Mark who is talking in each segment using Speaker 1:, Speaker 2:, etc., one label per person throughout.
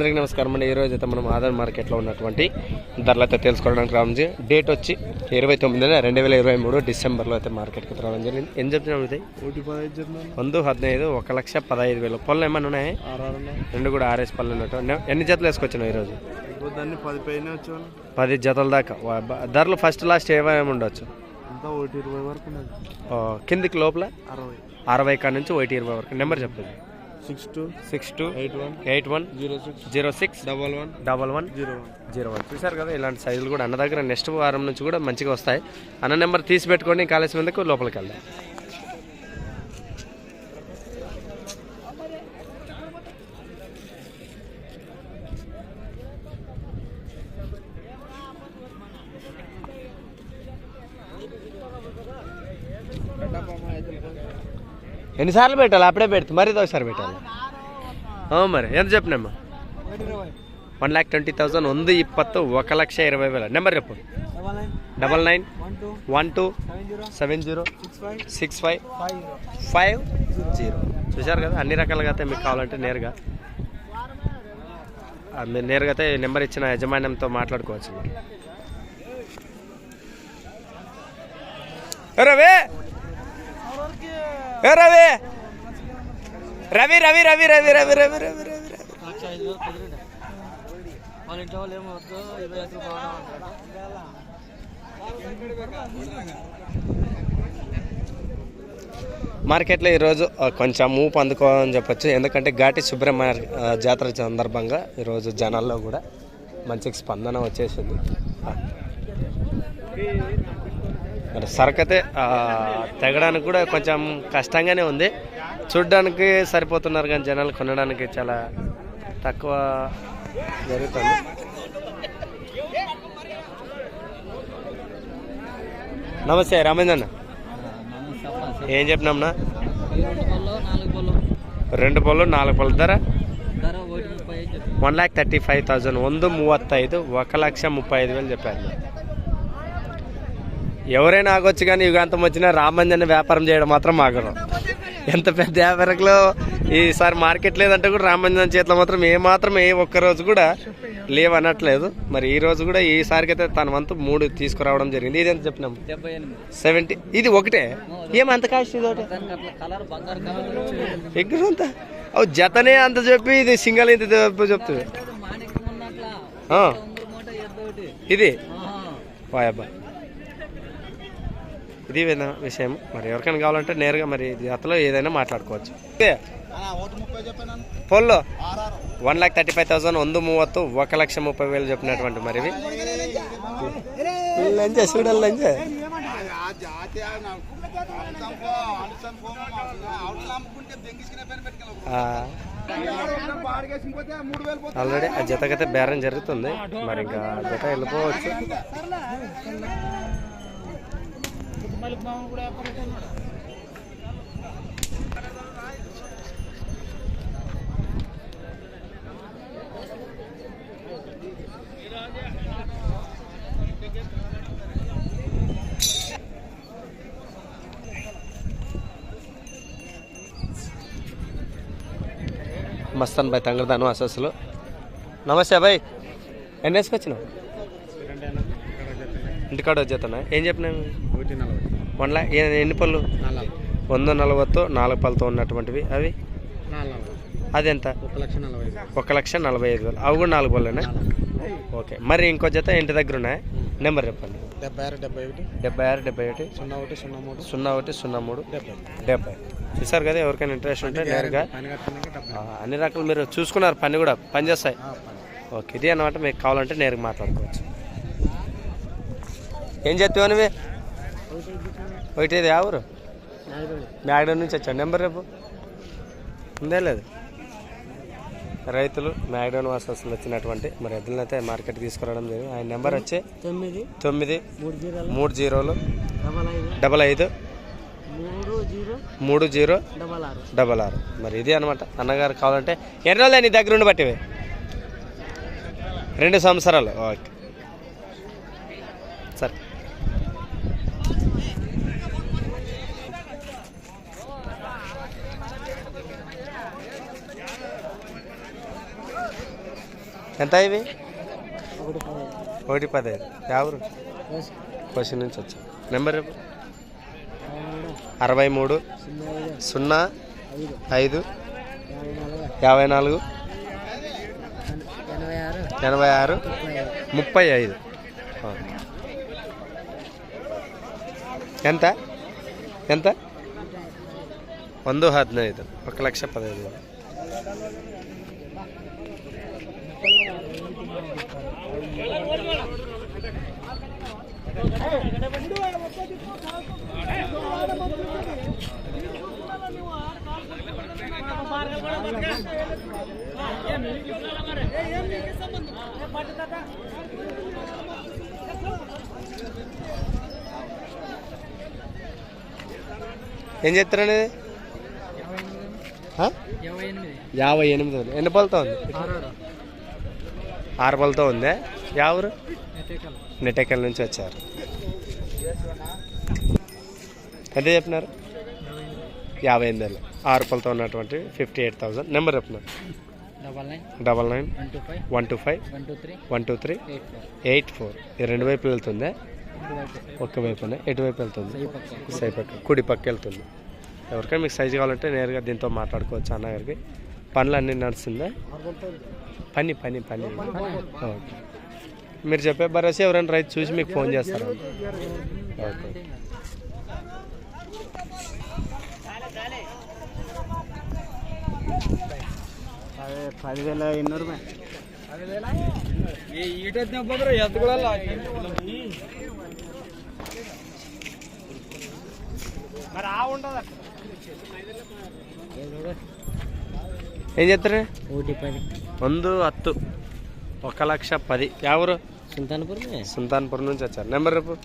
Speaker 1: అందరికీ నమస్కారం అండి. ఈరోజు అయితే మనం ఆధార్ మార్కెట్లో ఉన్నటువంటి ధరలు అయితే తెలుసుకోవడానికి రావడం జరిగింది. డేట్ వచ్చి ఇరవై తొమ్మిది రెండు వేల ఇరవై మూడు డిసెంబర్లో అయితే మార్కెట్కి రావడం జరిగింది. ఏం చెప్తున్నాం ఇది
Speaker 2: చెప్తున్నాను
Speaker 1: వంద హదినైదు ఒక లక్ష పదహైదు వేలు. పళ్ళు ఏమన్నా ఉన్నాయి? రెండు కూడా ఆర్ఎస్ పళ్ళు ఉన్నట్టు. ఎన్ని జతలు వేసుకొచ్చినావు ఈరోజు?
Speaker 2: పది
Speaker 1: జతల దాకా. ధరలు ఫస్ట్ లాస్ట్ ఏమేమి ఉండొచ్చు? కిందికి లోపల?
Speaker 2: అరవై.
Speaker 1: అరవై కాడ నుంచి ఒకటి ఇరవై వరకు. నెంబర్ చెప్పండి
Speaker 2: six two
Speaker 1: six two
Speaker 2: eight one
Speaker 1: eight one
Speaker 2: zero six
Speaker 1: zero six
Speaker 2: double one
Speaker 1: double one
Speaker 2: zero one
Speaker 1: zero one. చూసారు కదా ఇలాంటి సైజులు కూడా అన్న దగ్గర నెక్స్ట్ వారం నుంచి కూడా మంచిగా వస్తాయి. అన్న నెంబర్ తీసి పెట్టుకొని కాలేజ్ మీదకు లోపలికి వెళ్దాం. ఎన్నిసార్లు పెట్టాలి? అప్పుడే పెడుతుంది మరీ ఒకసారి పెట్టాలి. మరి ఎంత చెప్పినమ్మా? వన్ ల్యాక్ ట్వంటీ థౌసండ్ ఉంది ಇಪ್ಪತ್ತು ఒక లక్ష ఇరవై వేల. నెంబర్ చెప్పు.
Speaker 2: Double
Speaker 1: nine one
Speaker 2: two seven
Speaker 1: zero six
Speaker 2: five
Speaker 1: five zero. చూశారు కదా అన్ని రకాలుగా అయితే మీకు కావాలంటే నేరుగా మీరు నేరుగా అయితే నెంబర్ ఇచ్చిన యజమాన్యంతో మాట్లాడుకోవచ్చు మరి. ఏ రవి? రవి రవి రవి రవి రవి రవి రవి రవి రవి. మార్కెట్లో ఈరోజు కొంచెం ఊపు అందుకోవాలని చెప్పొచ్చు. ఎందుకంటే ఘాటి సుబ్రహ్మణ్య జాతర సందర్భంగా ఈరోజు జనాల్లో కూడా మంచి స్పందన వచ్చేసింది. మరి సరకతే తెగడానికి కూడా కొంచెం కష్టంగానే ఉంది. చూడడానికి సరిపోతున్నారు కానీ జనాలు కొనడానికి చాలా తక్కువ జరుగుతుంది. నమస్తే రామేంద్ర అన్న. ఏం చెప్పినాంనా
Speaker 2: రెండు పళ్ళు నాలుగు పళ్ళు
Speaker 1: ధర? One lakh thirty five thousand ఒక లక్ష ముప్పై ఐదు వేలు చెప్పారు. ఎవరైనా ఆగొచ్చు కానీ యుగాంతం వచ్చినా రామంజన్ వ్యాపారం చేయడం మాత్రం ఆగరు. ఎంత పెద్ద వ్యాపారంలో ఈసారి మార్కెట్ లేదంటే కూడా రామంజన్ చేతిలో మాత్రం ఏ మాత్రం ఏ ఒక్క రోజు కూడా లేవు అనట్లేదు మరి ఈ రోజు కూడా ఈసారికి అయితే తన వంతు మూడు తీసుకురావడం జరిగింది. ఇది ఎంత చెప్పినాం?
Speaker 2: డెబ్బై ఎనిమిది.
Speaker 1: సెవెంటీ. ఇది ఒకటే. ఏమంత కాస్ట్ ఇది ఒకటే? అంత. అవు జతనే అంత చెప్పి ఇది సింగల్ ఇంత చెప్తుంది. ఇది. వాయబ్బా. ఇది విషయం? మరి ఎవరికైనా కావాలంటే నేరుగా మరి జాతలో ఏదైనా మాట్లాడుకోవచ్చు. పొల్లో. One lakh thirty five thousand వంద మూవత్తు ఒక లక్ష ముప్పై వేలు చెప్పినటువంటి మరి ఇవి. లంచే చూడాలి లంచే. ఆల్రెడీ ఆ జతకైతే బేరం జరుగుతుంది. మరి ఇంకా జత వెళ్ళిపోవచ్చు. మస్తాన్ బాయ్ తంగడదాను అసోస్లో నమస్తే బాయ్ ఎన్ని ఎన్నేసుకొచ్చినావు ఇంటికాడ వచ్చేస్తున్నా. ఏం
Speaker 2: చెప్పినా
Speaker 1: వన్ ల్యాక్ ఎన్ని పళ్ళు? వంద నలభైతో నాలుగు పళ్ళతో ఉన్నటువంటివి. అవి? అదెంత?
Speaker 2: ఒక లక్ష నలభై
Speaker 1: ఐదు వేలు. అవి కూడా నాలుగు పళ్ళేనా? ఓకే. మరి ఇంకో జత ఇంటి దగ్గర ఉన్నాయి? నెంబర్ చెప్పండి.
Speaker 2: డెబ్బై ఆరు డెబ్బై ఒకటి.
Speaker 1: డెబ్బై ఆరు డెబ్బై ఒకటి.
Speaker 2: సున్నా ఒకటి సున్నా మూడు.
Speaker 1: సున్నా ఒకటి సున్నా మూడు.
Speaker 2: డెబ్బై.
Speaker 1: డెబ్బై. చూసారు కదా ఎవరికైనా ఇంట్రెస్ట్ ఉంటే నేరుగా. అన్ని రకాలు మీరు చూసుకున్నారు పని కూడా పని చేస్తాయి. ఓకే. ఇది అన్నమాట మీకు కావాలంటే నేరుగా మాట్లాడుకోవచ్చు. ఏం చెప్తావు నువ్వు? ఒకటి ఇది ఎవరు మ్యాగడ నుంచి వచ్చాను నెంబర్ రేపు ఉందే లేదు. రైతులు మ్యాగడౌన్ వాసస్సులు వచ్చినటువంటి మరి ఎద్దులను అయితే మార్కెట్ తీసుకురావడం జరిగింది ఆయన నెంబర్ వచ్చి
Speaker 2: తొమ్మిది
Speaker 1: తొమ్మిది
Speaker 2: మూడు జీరోలు డబల్ ఐదు మూడు జీరో డబల్ ఆరు.
Speaker 1: మరి ఇది అనమాట అన్నగారు కావాలంటే ఎన్ని రోజులు నీ దగ్గర ఉండి బట్టివి రెండు సంవత్సరాలు. ఓకే. ఎంత ఇవి
Speaker 2: ఒకటి
Speaker 1: ఒకటి పదహైదు ఎవరు క్వశ్చన్ నుంచి వచ్చా నెంబర్ చెప్పు. అరవై మూడు సున్నా ఐదు యాభై నాలుగు
Speaker 2: ఎనభై ఆరు
Speaker 1: ఎనభై ఆరు ముప్పై ఐదు ఆ. ఎంత ఎంత ಒಂದು ಹದಿನೈದು ఒక లక్ష పదహైదు వేలు ఏం
Speaker 2: ఎనిమిది.
Speaker 1: యాభై ఎనిమిది. ఎన్ని పళ్ళతో ఉంది? ఆరు పళ్ళతో ఉందే? యావరు? నెట్టెకల్ నుంచి వచ్చారు. ఎంత చెప్పినారు? యాభై ఎనిమిది వేలు ఆరు పళ్ళతో ఉన్నటువంటి ఫిఫ్టీ ఎయిట్ థౌసండ్. నెంబర్ చెప్పినారు.
Speaker 2: Double nine. One
Speaker 1: two five. One
Speaker 2: two three.
Speaker 1: Eight four. ఈ రెండు వైపులు వెళ్తుందే? వైపునే ఎటువైపు వెళ్తుంది? సై పక్క. కుడి పక్క వెళ్తుంది. ఎవరికైనా మీకు సైజు కావాలంటే నేరుగా దీంతో మాట్లాడుకోవచ్చు అన్నగారికి. పనులు అన్నీ నడుస్తుందా పని పని పని. ఓకే. మీరు చెప్పే భరోసా ఎవరైనా రైతు చూసి మీకు ఫోన్ చేస్తారు? ఓకే
Speaker 2: పదివేల ఎన్నో
Speaker 1: ఏం చేస్తారు?
Speaker 2: ఒకటి పది
Speaker 1: హత్తు ఒక లక్ష పది. ఎవరు
Speaker 2: సుల్తాన్పూర్
Speaker 1: సుల్తాన్పూర్ నుంచి వచ్చారు. నెంబర్ రేపు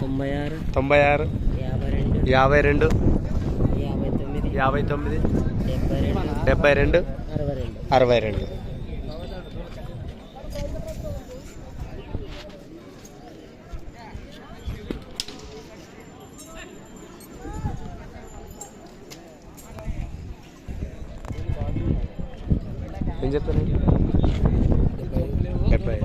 Speaker 2: తొంభై ఆరు
Speaker 1: తొంభై ఆరు
Speaker 2: యాభై రెండు
Speaker 1: యాభై రెండు
Speaker 2: యాభై తొమ్మిది.
Speaker 1: యాభై తొమ్మిది.
Speaker 2: డెబ్బై రెండు అరవై రెండు
Speaker 1: అరవై రెండు ఏం చెప్తారు? డెబ్బై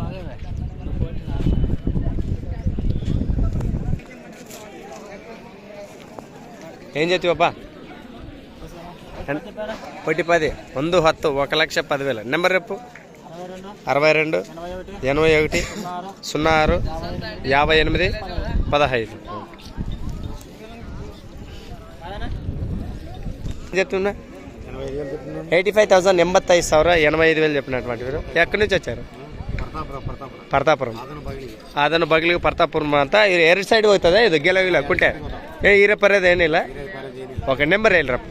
Speaker 1: ఏం చేస్తావు ఒకటి పది. వంద హత్తు ఒక లక్ష పదివేల. నెంబర్ రేపు
Speaker 2: అరవై రెండు ఎనభై ఒకటి సున్నా ఆరు
Speaker 1: యాభై ఎనిమిది పదహైదు. ఏం చెప్తున్నా? ಏಯ್ಟಿ ಫೈವ್ ತೌಸಂಡ್ ಎಂಬತ್ತೈದು ಸಾವಿರ ఎనభై ವೇಲ್ వేలు ಮಾಡಿದ್ರು. ಯಾಕೆ ఎక్కడి ಪರ್ತಾಪುರಂ. ಅದನ್ನು ಬಗ್ಲಿಗೆ ಪರ್ತಾಪುರಂ ಅಂತ ಇದು ಎರಡು ಸೈಡ್ ಹೋಗ್ತದೆ ಇದು ಗೆಲವಿಲ್ಲ ಕುಂಟೆ. ಏ ಇರಪರ್ಯದ ಏನಿಲ್ಲ. ಓಕೆ ನಂಬರ್ ಹೇಳ್ರಪ್ಪ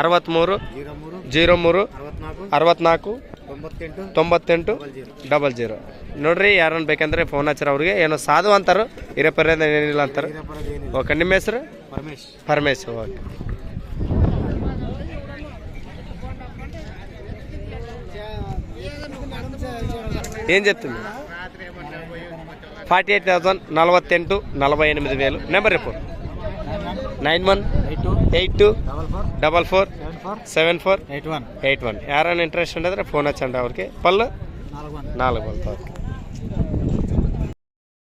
Speaker 1: ಅರವತ್ತ್ಮೂರು ಜೀರೋ ಮೂರು ಅರವತ್ನಾಲ್ಕು ತೊಂಬತ್ತೆಂಟು ಡಬಲ್ ಜೀರೋ. ನೋಡ್ರಿ ಯಾರನ್ನು ಬೇಕಂದ್ರೆ ಫೋನ್ ಹಚ್ಚಾರ ಅವ್ರಿಗೆ. ಏನೋ ಸಾಧು ಅಂತಾರೋ ಇರಪರ್ಯದ ಏನಿಲ್ಲ ಅಂತಾರೆ. ಓಕೆ ನಿಮ್ಮ ಹೆಸರು?
Speaker 2: ಪರಮೇಶ್
Speaker 1: ಓಕೆ. ఏం చెప్తుంది? ఫార్టీ ఎయిట్ థౌసండ్ నలభై ఎంటు నలభై ఎనిమిది వేలు. Number report
Speaker 2: nine one
Speaker 1: eight two
Speaker 2: double four
Speaker 1: seven four
Speaker 2: eight one
Speaker 1: eight one ఎవరైనా ఇంట్రెస్ట్ ఉండదు ఫోన్ వచ్చండి ఎవరికి? పళ్ళు?
Speaker 2: నాలుగు
Speaker 1: వందలు.